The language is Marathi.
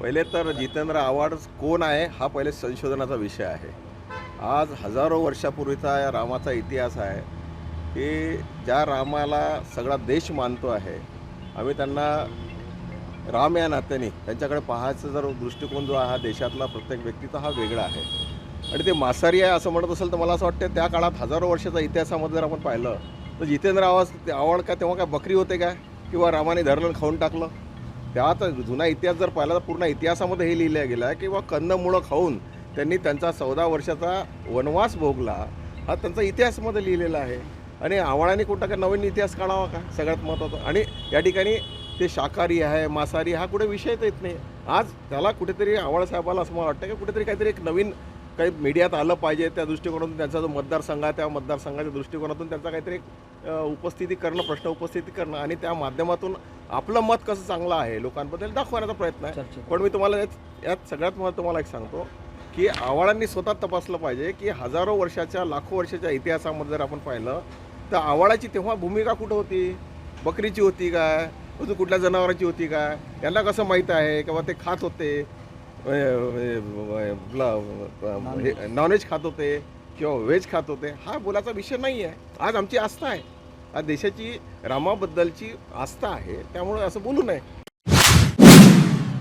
पहिले तर जितेंद्र आव्हाड कोण आहे हा पहिले संशोधनाचा विषय आहे. आज हजारो वर्षापूर्वीचा या रामाचा इतिहास आहे. की ज्या रामाला सगळा देश मानतो आहे आम्ही त्यांना राम या नात्याने त्यांच्याकडे पाहायचा जर दृष्टिकोन जो आहे हा देशातला प्रत्येक व्यक्तीचा हा वेगळा आहे. आणि ते मासारी आहे असं म्हणत असेल तर मला असं वाटतं त्या काळात हजारो वर्षाचा इतिहासामध्ये जर आपण पाहिलं तर जितेंद्र आवाज आवड का तेव्हा काय बकरी होते काय? किंवा रामाने धरलं खाऊन टाकलं? त्यात जुना इतिहास जर पाहिला तर पूर्ण इतिहासामध्ये हे लिहिलं गेलं आहे किंवा कंदमुळं खाऊन त्यांनी त्यांचा चौदा वर्षाचा वनवास भोगला हा त्यांचा इतिहासमध्ये लिहिलेला आहे. आणि आव्हाडाने कुठं काय नवीन इतिहास काढावा का? सगळ्यात महत्त्वाचा. आणि या ठिकाणी ते शाकाहारी आहे मांसाहारी हा कुठे विषयच येत नाही. आज त्याला कुठेतरी आव्हाडसाहेबाला असं मला वाटतं की कुठेतरी काहीतरी एक नवीन काही मीडियात आलं पाहिजे त्या दृष्टिकोनातून त्यांचा जो मतदारसंघ आहे त्या मतदारसंघाच्या दृष्टिकोनातून त्यांचा काहीतरी एक उपस्थिती करणं प्रश्न उपस्थिती करणं आणि त्या माध्यमातून आपलं मत कसं चांगलं आहे लोकांबद्दल दाखवण्याचा प्रयत्न आहे. पण मी तुम्हाला यात यात सगळ्यात महत्त्व तुम्हाला एक सांगतो की आव्हाडांनी स्वतः तपासलं पाहिजे की हजारो वर्षाच्या लाखो वर्षाच्या इतिहासामध्ये जर आपण पाहिलं तर आव्हाडाची तेव्हा भूमिका कुठं होती? बकरीची होती काय? अजून कुठल्या जनावरांची होती काय? यांना कसं माहीत आहे? किंवा ते खात होते? नॉनव्हेज खात होते किंवा व्हेज खात होते? हा बोलाचा विषय नाही आहे आज आमची आस्था आहे. हा देशाची रामाबद्दलची आस्था आहे त्यामुळे असं बोलू नये.